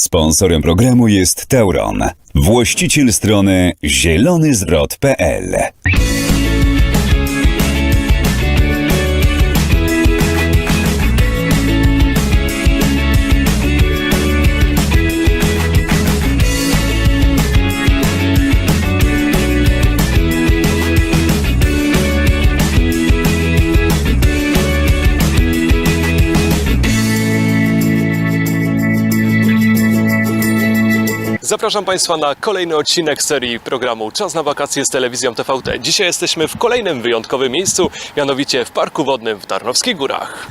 Sponsorem programu jest Teuron, właściciel strony zielonyzwrot.pl. Zapraszam Państwa na kolejny odcinek serii programu Czas na wakacje z telewizją TVT. Dzisiaj jesteśmy w kolejnym wyjątkowym miejscu, mianowicie w Parku Wodnym w Tarnowskich Górach.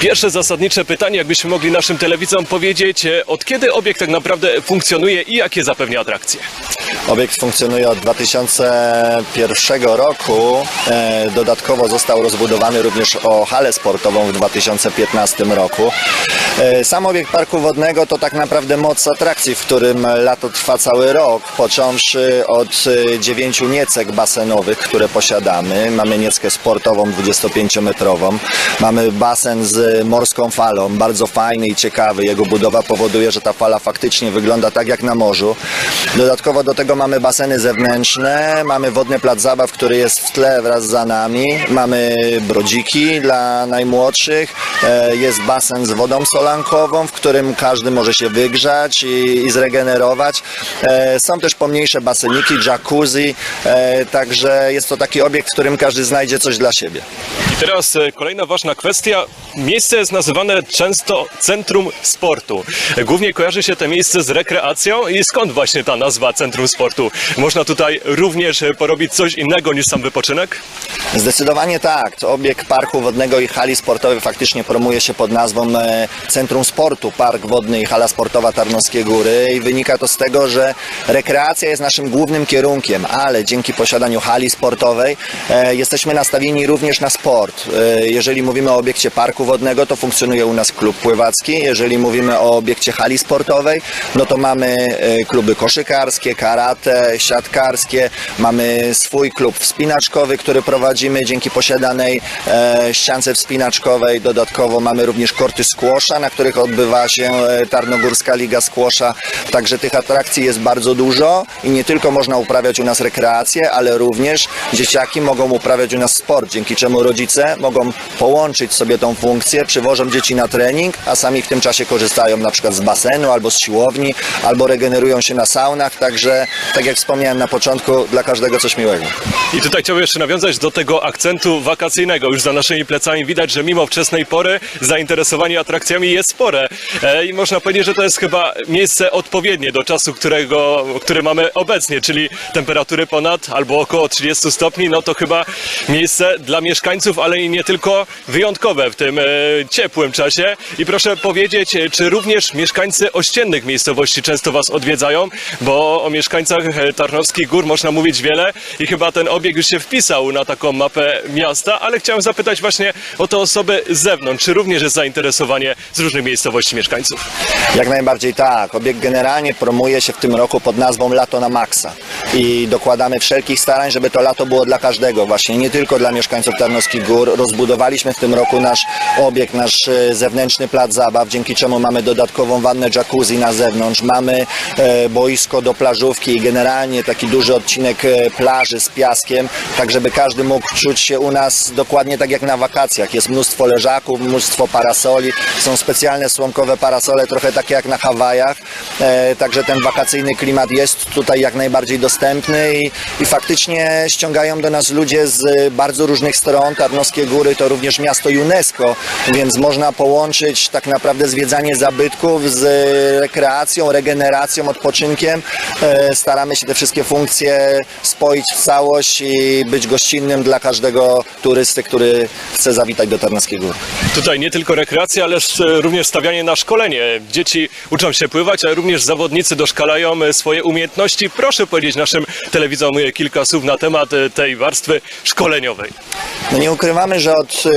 Pierwsze zasadnicze pytanie, jakbyśmy mogli naszym telewidzom powiedzieć, e, od kiedy obiekt tak naprawdę funkcjonuje i jakie zapewnia atrakcje? Obiekt funkcjonuje od 2001 roku. E, Dodatkowo został rozbudowany również o halę sportową w 2015 roku. E, Sam obiekt parku wodnego to tak naprawdę moc atrakcji, w którym lato trwa cały rok, począwszy od e, dziewięciu niecek basenowych, które posiadamy. Mamy nieckę sportową 25-metrową. Mamy basen z morską falą, bardzo fajny i ciekawy. Jego budowa powoduje, że ta fala faktycznie wygląda tak jak na morzu. Dodatkowo do tego mamy baseny zewnętrzne, mamy wodny plac zabaw, który jest w tle wraz za nami. Mamy brodziki dla najmłodszych. E, Jest basen z wodą solankową, w którym każdy może się wygrzać i, i zregenerować. E, Są też pomniejsze baseniki, jacuzzi, e, także jest to taki obiekt, w którym każdy znajdzie coś dla siebie. Teraz e, kolejna ważna kwestia. Miejsce jest nazywane często centrum sportu. Głównie kojarzy się to miejsce z rekreacją i skąd właśnie ta nazwa centrum sportu? Można tutaj również e, porobić coś innego niż sam wypoczynek? Zdecydowanie tak. To obiekt parku wodnego i hali sportowej faktycznie promuje się pod nazwą e, Centrum Sportu, Park Wodny i Hala Sportowa Tarnowskie Góry i wynika to z tego, że rekreacja jest naszym głównym kierunkiem, ale dzięki posiadaniu hali sportowej jesteśmy nastawieni również na sport. E, jeżeli mówimy o obiekcie parku wodnego, to funkcjonuje u nas klub pływacki. Jeżeli mówimy o obiekcie hali sportowej, no to mamy e, kluby koszykarskie, karate, siatkarskie, mamy swój klub wspinaczkowy, który prowadzimy dzięki posiadanej e, ściance wspinaczkowej. Dodatkowo mamy również korty squasha, na których odbywa się Tarnogórska Liga Squasha. Także tych atrakcji jest bardzo dużo i nie tylko można uprawiać u nas rekreację, ale również dzieciaki mogą uprawiać u nas sport, dzięki czemu rodzice mogą połączyć sobie tą funkcję, przywożą dzieci na trening, a sami w tym czasie korzystają na przykład z basenu albo z siłowni, albo regenerują się na saunach, także tak jak wspomniałem na początku, dla każdego coś miłego. I tutaj chciałbym jeszcze nawiązać do tego akcentu wakacyjnego. Już za naszymi plecami widać, że mimo wczesnej pory zainteresowanie atrakcjami jest spore. E, I można powiedzieć, że to jest chyba miejsce odpowiednie do czasu, którego, który mamy obecnie, czyli temperatury ponad albo około 30 stopni. No to chyba miejsce dla mieszkańców, ale i nie tylko wyjątkowe w tym e, ciepłym czasie. I proszę powiedzieć, e, czy również mieszkańcy ościennych miejscowości często Was odwiedzają? Bo o mieszkańcach e, Tarnowskich Gór można mówić wiele i chyba ten obieg już się wpisał na taką mapę miasta, ale chciałem zapytać właśnie o te osoby z zewnątrz. Czy również jest zainteresowanie z różnych miejscowości mieszkańców? Jak najbardziej tak. Obiekt generalnie promuje się w tym roku pod nazwą Lato na Maxa i dokładamy wszelkich starań, żeby to lato było dla każdego, właśnie nie tylko dla mieszkańców Tarnowskich Gór, Rozbudowaliśmy w tym roku nasz obiekt, nasz e, zewnętrzny plac zabaw, dzięki czemu mamy dodatkową wannę jacuzzi na zewnątrz, mamy e, boisko do plażówki i generalnie taki duży odcinek e, plaży z piaskiem, tak żeby każdy mógł czuć się u nas dokładnie tak jak na wakacjach. Jest mnóstwo leżaków, mnóstwo parasoli, są specjalne słomkowe parasole, trochę takie jak na Hawajach, także ten wakacyjny klimat jest tutaj jak najbardziej dostępny i, i faktycznie ściągają do nas ludzie z bardzo różnych stron. Tarnowskie Góry to również miasto UNESCO, więc można połączyć tak naprawdę zwiedzanie zabytków z rekreacją, regeneracją, odpoczynkiem. E, Staramy się te wszystkie funkcje spoić w całość i być gościnnym dla każdego turysty, który chce zawitać do Tarnowskich Gór. Tutaj nie tylko rekreacja, ale również stawianie na szkolenie. Dzieci uczą się pływać, ale również zawodnicy doszkalają e, swoje umiejętności. Proszę powiedzieć naszym telewidzom e, kilka słów na temat tej warstwy szkoleniowej. No nie ukrywamy, że od e,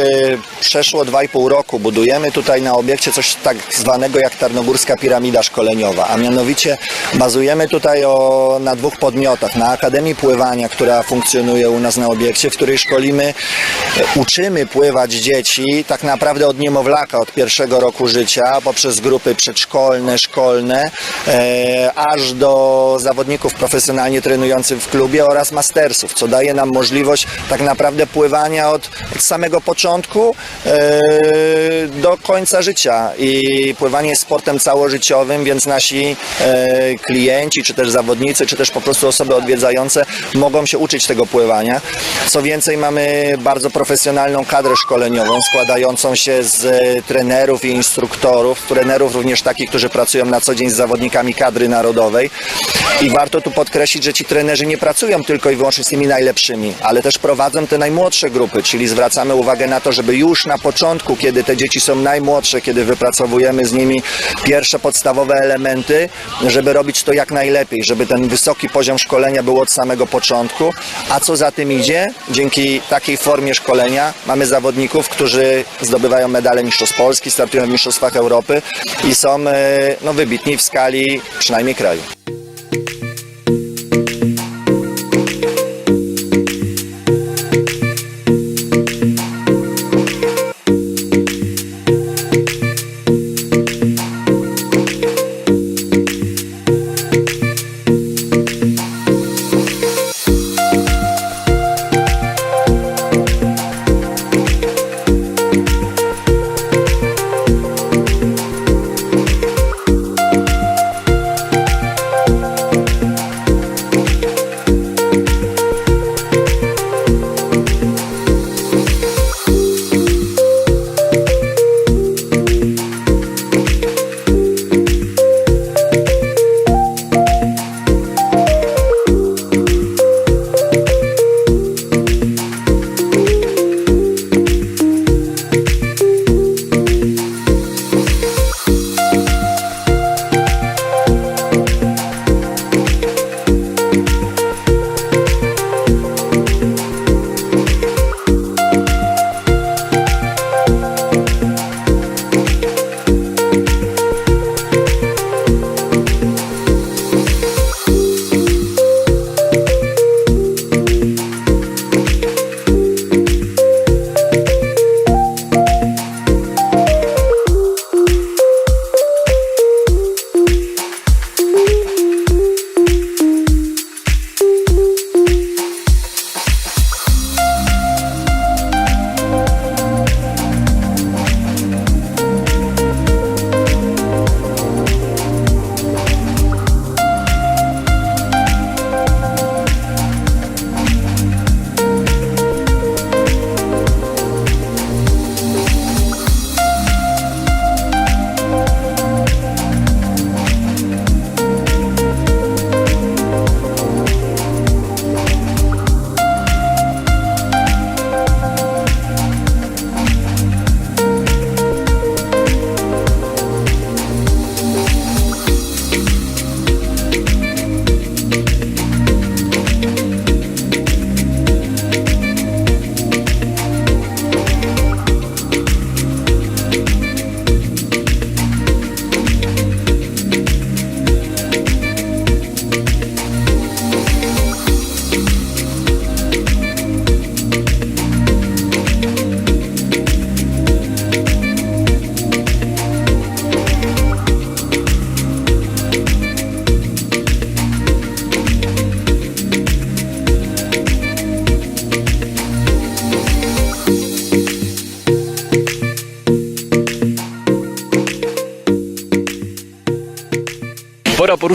przeszło 2,5 roku budujemy tutaj na obiekcie coś tak zwanego jak Tarnogórska Piramida Szkoleniowa, a mianowicie bazujemy tutaj o, na dwóch podmiotach. Na Akademii Pływania, która funkcjonuje u nas na obiekcie, w której szkolimy, e, uczymy pływać dzieci tak naprawdę od niemowlaka, od pierwszego roku życia, poprzez grupy przedszkolne, szkolne, e, aż do zawodników profesjonalnie trenujących w klubie oraz mastersów, co daje nam możliwość tak naprawdę pływania od, od samego początku e, do końca życia. I pływanie jest sportem całożyciowym, więc nasi e, klienci, czy też zawodnicy, czy też po prostu osoby odwiedzające mogą się uczyć tego pływania. Co więcej, mamy bardzo profesjonalną kadrę szkoleniową, składającą się z trenerów i instruktorów, trenerów również takich, którzy pracują na co dzień z zawodnikami kadry narodowej. I warto tu podkreślić, że ci trenerzy nie pracują tylko i wyłącznie z tymi najlepszymi, ale też prowadzą te najmłodsze grupy, czyli zwracamy uwagę na to, żeby już na początku, kiedy te dzieci są najmłodsze, kiedy wypracowujemy z nimi pierwsze podstawowe elementy, żeby robić to jak najlepiej, żeby ten wysoki poziom szkolenia był od samego początku. A co za tym idzie, dzięki takiej formie szkolenia mamy zawodników, którzy zdobywają medale Mistrzostw Polski, startują w Mistrzostwach Europy i są e, no, wybitni w skali przynajmniej kraju.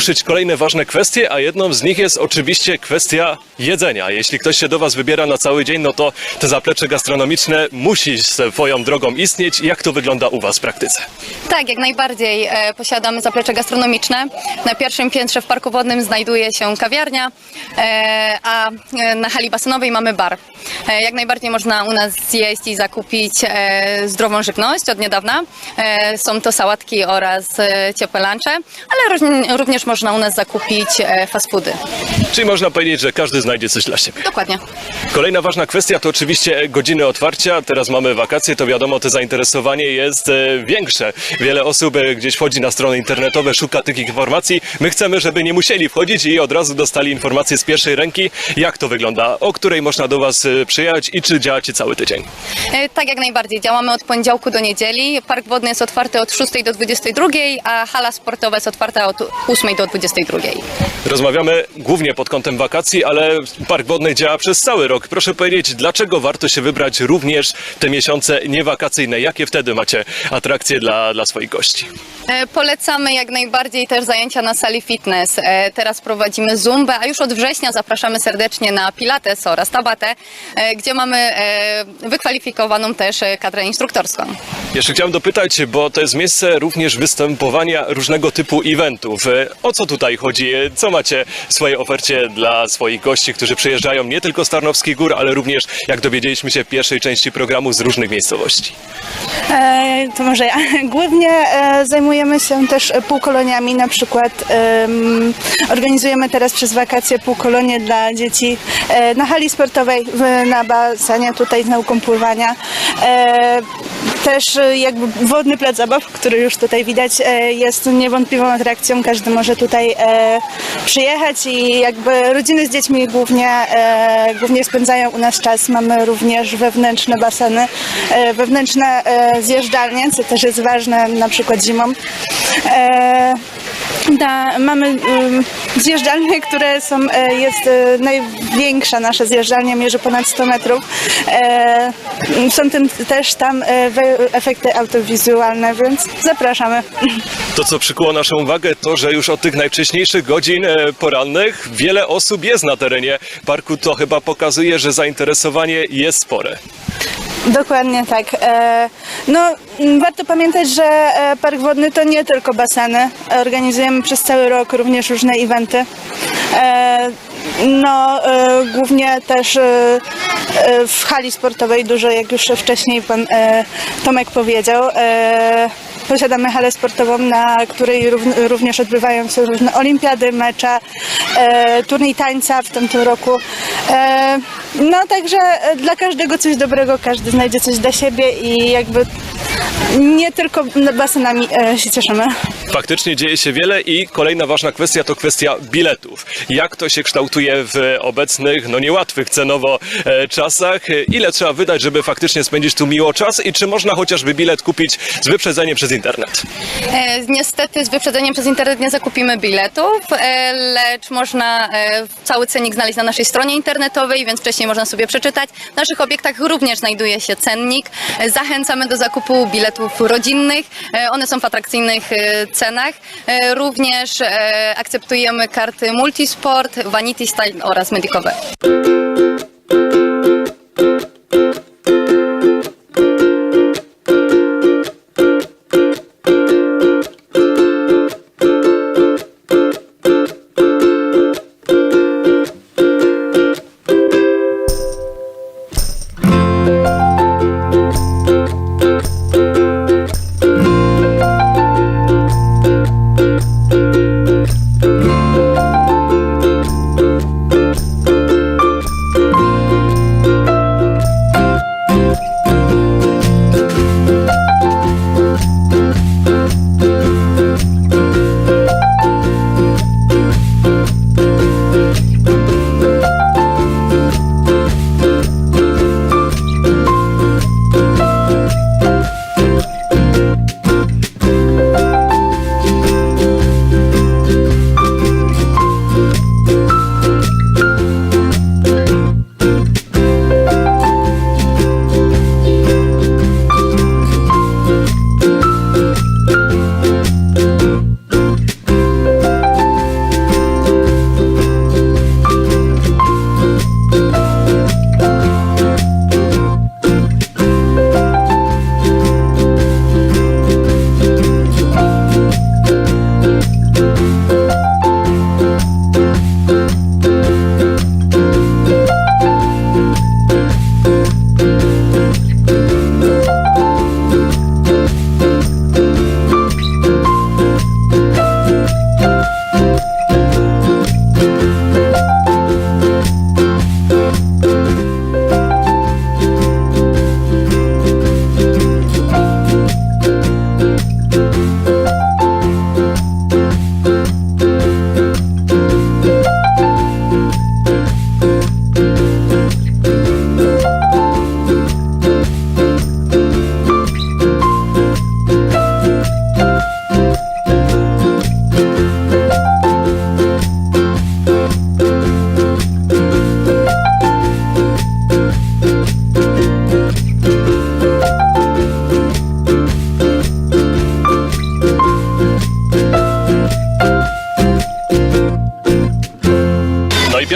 Poruszyć kolejne ważne kwestie, a jedną z nich jest oczywiście kwestia jedzenia. Jeśli ktoś się do Was wybiera na cały dzień, no to te zaplecze gastronomiczne musi swoją drogą istnieć. Jak to wygląda u Was w praktyce? Tak, jak najbardziej e, posiadamy zaplecze gastronomiczne. Na pierwszym piętrze w Parku Wodnym znajduje się kawiarnia, e, a e, na hali basenowej mamy bar. Jak najbardziej można u nas zjeść i zakupić zdrową żywność od niedawna. Są to sałatki oraz ciepłe lunche, ale również można u nas zakupić e, fast foody. Czyli można powiedzieć, że każdy znajdzie coś dla siebie. Dokładnie. Kolejna ważna kwestia to oczywiście godziny otwarcia. Teraz mamy wakacje, to wiadomo, to zainteresowanie jest e, większe. Wiele osób e, gdzieś wchodzi na strony internetowe, szuka tych informacji. My chcemy, żeby nie musieli wchodzić i od razu dostali informacje z pierwszej ręki, jak to wygląda, o której można do Was e, przyjechać i czy działacie cały tydzień. E, Tak jak najbardziej. Działamy od poniedziałku do niedzieli. Park wodny jest otwarty od 6 do 22, a hala sportowa jest otwarta od 8 do 22. Rozmawiamy głównie pod kątem wakacji, ale Park Wodny działa przez cały rok. Proszę powiedzieć, dlaczego warto się wybrać również te miesiące niewakacyjne? Jakie wtedy macie atrakcje dla, dla swoich gości? E, Polecamy jak najbardziej też zajęcia na sali fitness. E, Teraz prowadzimy zumbę, a już od września zapraszamy serdecznie na pilates oraz tabatę, e, gdzie mamy e, wykwalifikowaną też kadrę instruktorską. Jeszcze chciałem dopytać, bo to jest miejsce również występowania różnego typu eventów. E, O co tutaj chodzi? E, Co macie w swojej ofercie dla swoich gości, którzy przyjeżdżają nie tylko z Tarnowskich Gór, ale również, jak dowiedzieliśmy się w pierwszej części programu, z różnych miejscowości? E, to może ja. Głównie e, zajmujemy się też półkoloniami, na przykład em, organizujemy teraz przez wakacje półkolonie dla dzieci e, na hali sportowej, w, na basenie tutaj z nauką pływania. Też e, jakby wodny plac zabaw, który już tutaj widać, e, jest niewątpliwą atrakcją. Każdy może tutaj e, przyjechać i jakby rodziny z dziećmi głównie, e, głównie spędzają u nas czas. Mamy również wewnętrzne baseny, wewnętrzne zjeżdżalnie, co też jest ważne na przykład zimą. Da, mamy um, zjeżdżalnie, które są, e, jest e, największa nasza zjeżdżalnia, mierzy ponad 100 metrów. E, są tym też tam e, efekty autowizualne, więc zapraszamy. To, co przykuło naszą uwagę, to, że już od tych najwcześniejszych godzin e, porannych wiele osób jest na terenie parku. To chyba pokazuje, że zainteresowanie jest spore. Dokładnie tak. E, No, warto pamiętać, że e, Park Wodny to nie tylko baseny. Organizujemy przez cały rok również różne eventy. E, No, głównie też w hali sportowej dużo, jak już wcześniej pan Tomek powiedział. Posiadamy halę sportową, na której rów- również odbywają się różne olimpiady, mecze, turniej tańca w tamtym roku. E, no także e, dla każdego coś dobrego, każdy znajdzie coś dla siebie i jakby nie tylko basenami e, się cieszymy. Faktycznie dzieje się wiele i kolejna ważna kwestia to kwestia biletów. Jak to się kształtuje w obecnych, no niełatwych cenowo e, czasach? Ile trzeba wydać, żeby faktycznie spędzić tu miło czas i czy można chociażby bilet kupić z wyprzedzeniem przez internet? E, Niestety z wyprzedzeniem przez internet nie zakupimy biletów, e, lecz można cały cenik znaleźć na naszej stronie internetowej, więc wcześniej można sobie przeczytać. W naszych obiektach również znajduje się cennik. Zachęcamy do zakupu biletów rodzinnych. One są w atrakcyjnych cenach. E, Również e, akceptujemy karty Multisport, Vanity Style oraz Medicowe.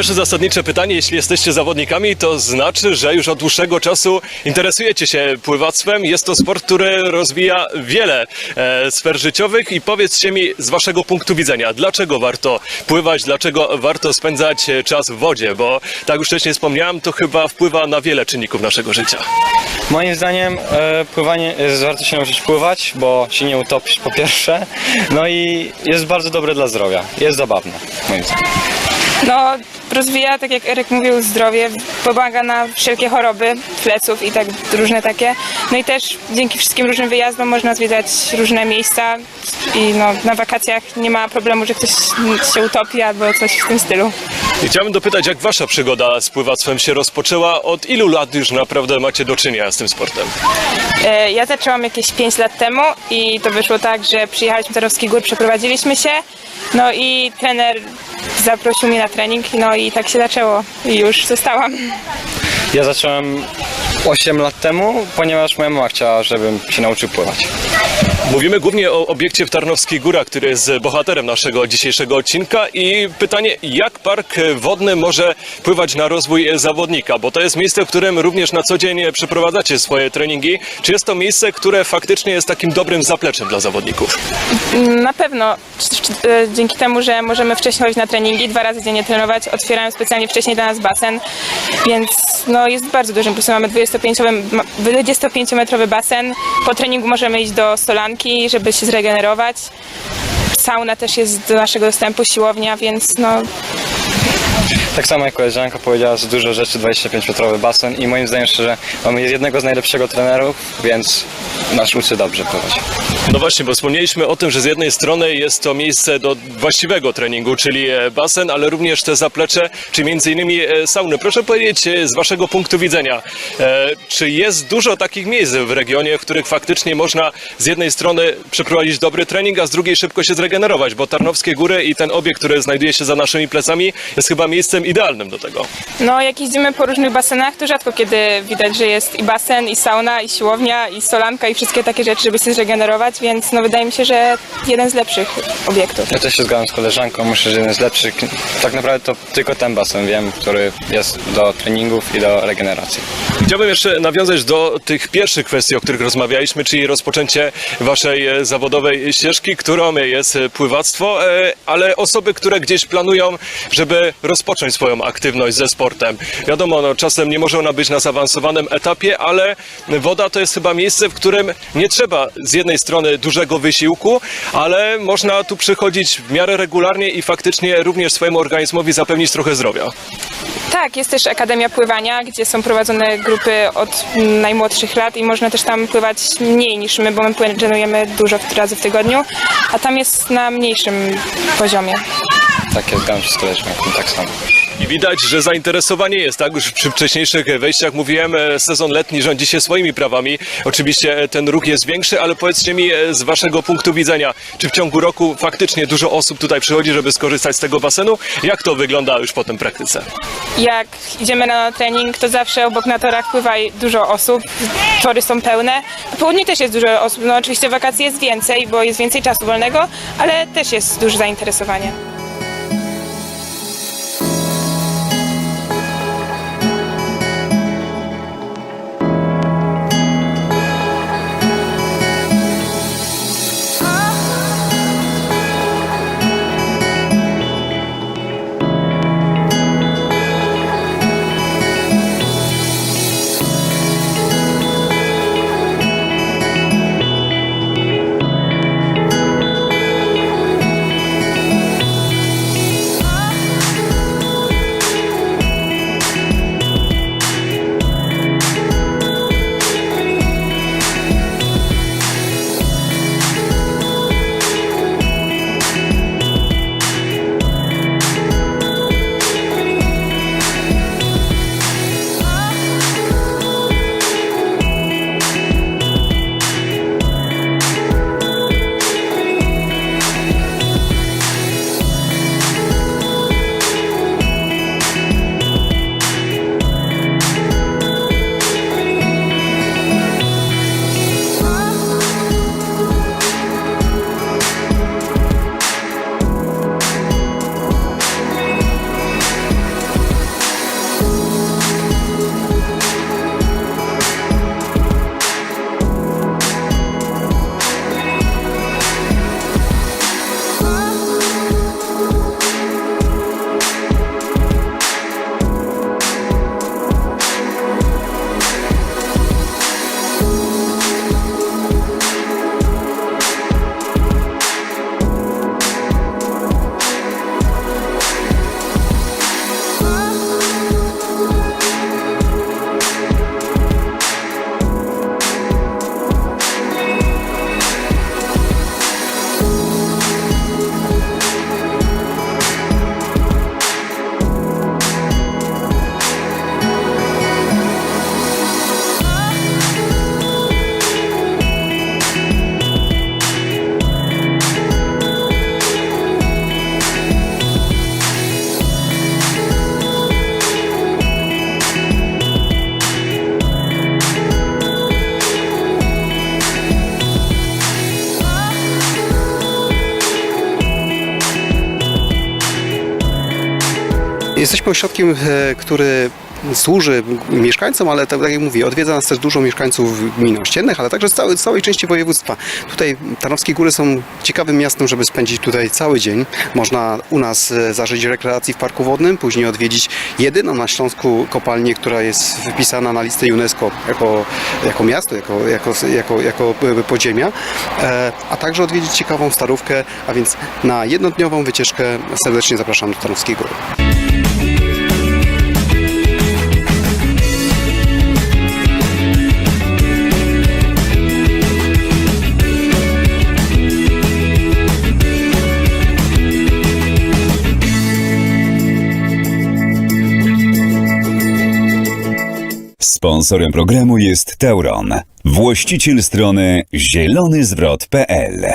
Pierwsze zasadnicze pytanie, jeśli jesteście zawodnikami, to znaczy, że już od dłuższego czasu interesujecie się pływactwem. Jest to sport, który rozwija wiele e, sfer życiowych i powiedzcie mi z waszego punktu widzenia, dlaczego warto pływać, dlaczego warto spędzać e, czas w wodzie, bo tak już wcześniej wspomniałem, to chyba wpływa na wiele czynników naszego życia. Moim zdaniem e, pływanie, jest, warto się nauczyć pływać, bo się nie utopisz po pierwsze, no i jest bardzo dobre dla zdrowia, jest zabawne moim zdaniem. No, rozwija, tak jak Eryk mówił, zdrowie, pomaga na wszelkie choroby pleców i tak różne takie. No i też dzięki wszystkim różnym wyjazdom można zwiedzać różne miejsca i no, na wakacjach nie ma problemu, że ktoś się utopi albo coś w tym stylu. Chciałbym dopytać, jak wasza przygoda z pływactwem się rozpoczęła? Od ilu lat już naprawdę macie do czynienia z tym sportem? E, Ja zaczęłam jakieś 5 lat temu i to wyszło tak, że przyjechaliśmy do Tarnowskich Gór, przeprowadziliśmy się, no i trener zaprosił mnie na trening, no i tak się zaczęło i już zostałam. Ja zacząłem 8 lat temu, ponieważ moja mama chciała, żebym się nauczył pływać. Mówimy głównie o obiekcie w Tarnowskich Górach, który jest bohaterem naszego dzisiejszego odcinka i pytanie, jak park wodny może wpływać na rozwój zawodnika, bo to jest miejsce, w którym również na co dzień przeprowadzacie swoje treningi. Czy jest to miejsce, które faktycznie jest takim dobrym zapleczem dla zawodników? Na pewno e, dzięki temu, że możemy wcześniej chodzić na treningi, dwa razy dziennie trenować, otwierają specjalnie wcześniej dla nas basen, więc no, jest bardzo dużym plusem. Mamy 25-metrowy basen, po treningu możemy iść do solanki, żeby się zregenerować. Sauna też jest do naszego dostępu, siłownia, więc no, Tak samo jak koleżanka powiedziała, że dużo rzeczy, 25-metrowy basen i moim zdaniem szczerze, mamy jednego z najlepszego trenerów, więc nasz uczy dobrze pływać. No właśnie, bo wspomnieliśmy o tym, że z jednej strony jest to miejsce do właściwego treningu, czyli e, basen, ale również te zaplecze, czy między innymi e, sauny. Proszę powiedzieć e, z waszego punktu widzenia, czy jest dużo takich miejsc w regionie, w których faktycznie można z jednej strony przeprowadzić dobry trening, a z drugiej szybko się zregenerować, bo Tarnowskie Góry i ten obiekt, który znajduje się za naszymi plecami, jest chyba miejscem idealnym do tego. no jak jeździmy po różnych basenach, to rzadko kiedy widać, że jest i basen, i sauna, i siłownia, i solanka, i wszystkie takie rzeczy, żeby się zregenerować, więc no, wydaje mi się, że jeden z lepszych obiektów. Ja też się zgadzam z koleżanką, myślę, że jeden z lepszych. Tak naprawdę to tylko ten basen wiem, który jest do treningów i do regeneracji. Chciałbym jeszcze nawiązać do tych pierwszych kwestii, o których rozmawialiśmy, czyli rozpoczęcie waszej e, zawodowej ścieżki, którą jest e, pływactwo, e, ale osoby, które gdzieś planują, żeby rozpocząć swoją aktywność ze sportem. Wiadomo, no, czasem nie może ona być na zaawansowanym etapie, ale woda to jest chyba miejsce, w którym nie trzeba z jednej strony dużego wysiłku, ale można tu przychodzić w miarę regularnie i faktycznie również swojemu organizmowi zapewnić trochę zdrowia. Tak, jest też Akademia Pływania, gdzie są prowadzone grupy od najmłodszych lat i można też tam pływać mniej niż my, bo my trenujemy dużo razy w tygodniu, a tam jest na mniejszym poziomie. Tak, ja zgadzam się z koleżanką, tak samo. I widać, że zainteresowanie jest, tak? Już przy wcześniejszych wejściach mówiłem, e, sezon letni rządzi się swoimi prawami. Oczywiście e, ten ruch jest większy, ale powiedzcie mi e, z waszego punktu widzenia, czy w ciągu roku faktycznie dużo osób tutaj przychodzi, żeby skorzystać z tego basenu? Jak to wygląda już po tym praktyce? Jak idziemy na trening, to zawsze obok na torach pływa dużo osób, tory są pełne. Na południu też jest dużo osób, no oczywiście w wakacji jest więcej, bo jest więcej czasu wolnego, ale też jest duże zainteresowanie. Jesteśmy ośrodkiem, e, który służy mieszkańcom, ale tak tak jak mówię, odwiedza nas też dużo mieszkańców gmin ościennych, ale także z całej, całej części województwa. Tutaj Tarnowskie Góry są ciekawym miastem, żeby spędzić tutaj cały dzień. Można u nas e, zażyć rekreacji w Parku Wodnym, później odwiedzić jedyną na Śląsku kopalnię, która jest wypisana na listę UNESCO jako, jako miasto, jako, jako, jako, jako e, podziemia, a także odwiedzić ciekawą starówkę, a więc na jednodniową wycieczkę serdecznie zapraszam do Tarnowskiej Góry. Sponsorem programu jest Teuron, właściciel strony zielonyzwrot.pl.